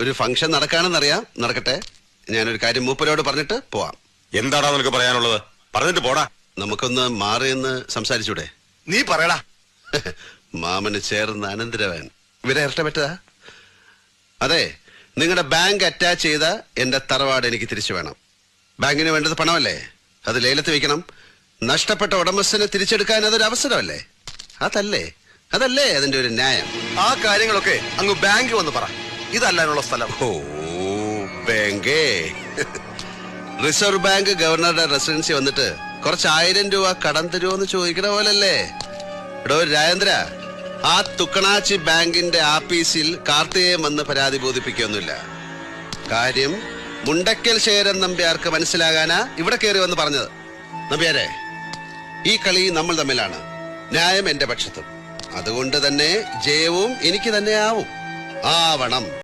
ഒരു ഫംഗ്ഷൻ നടക്കാണെന്നറിയാം. നടക്കട്ടെ. ഞാനൊരു കാര്യം മൂപ്പരോട് പറഞ്ഞിട്ട് പോവാം. എന്താടാ നിനക്ക് പറയാനുള്ളത്? പറഞ്ഞിട്ട് പോടാ. നമുക്കൊന്ന് മാറി എന്ന് സംസാരിച്ചൂടെ? നീ പറയടാ. മാമന് ചേർന്ന് അനന്തരവൻ. ഇവരെ ഇറട്ട പറ്റതാ അതെ നിങ്ങളുടെ ബാങ്ക് അറ്റാച്ച് ചെയ്ത എന്റെ തറവാട് എനിക്ക് തിരിച്ചു വേണം. ബാങ്കിന് വേണ്ടത് പണമല്ലേ? അത് ലേലത്ത് വെക്കണം. നഷ്ടപ്പെട്ട ഉടമസ്ഥനെ തിരിച്ചെടുക്കാൻ അതൊരു അവസരമല്ലേ? അതല്ലേ? അതല്ലേ അതിന്റെ ഒരു ന്യായം? ആ കാര്യങ്ങളൊക്കെ അങ്ങ് ബാങ്ക് വന്ന് പറ. ഇതല്ലാനുള്ള സ്ഥലം. ഓ ബാങ്കേ. റിസർവ് ബാങ്ക് ഗവർണറുടെ റെസിഡൻസി വന്നിട്ട് കുറച്ച് ആയിരം രൂപ കടം തരുമോ ചോദിക്കണ പോലല്ലേ? എടോ രാജേന്ദ്ര ആ തുക്കണാച്ചി ബാങ്കിന്റെ ആപ്പീസിൽ കാർത്തികേയം വന്ന് പരാതി ബോധിപ്പിക്കൊന്നുമില്ല. കാര്യം മുണ്ടക്കൽ ശേരൻ നമ്പ്യാർക്ക് മനസ്സിലാകാനാ ഇവിടെ കയറി വന്ന് പറഞ്ഞത്. നമ്പ്യാരെ ഈ കളി നമ്മൾ തമ്മിലാണ്. ന്യായം എന്റെ പക്ഷത്തും. അതുകൊണ്ട് തന്നെ ജയവും എനിക്ക് തന്നെ ആവും ആവണം.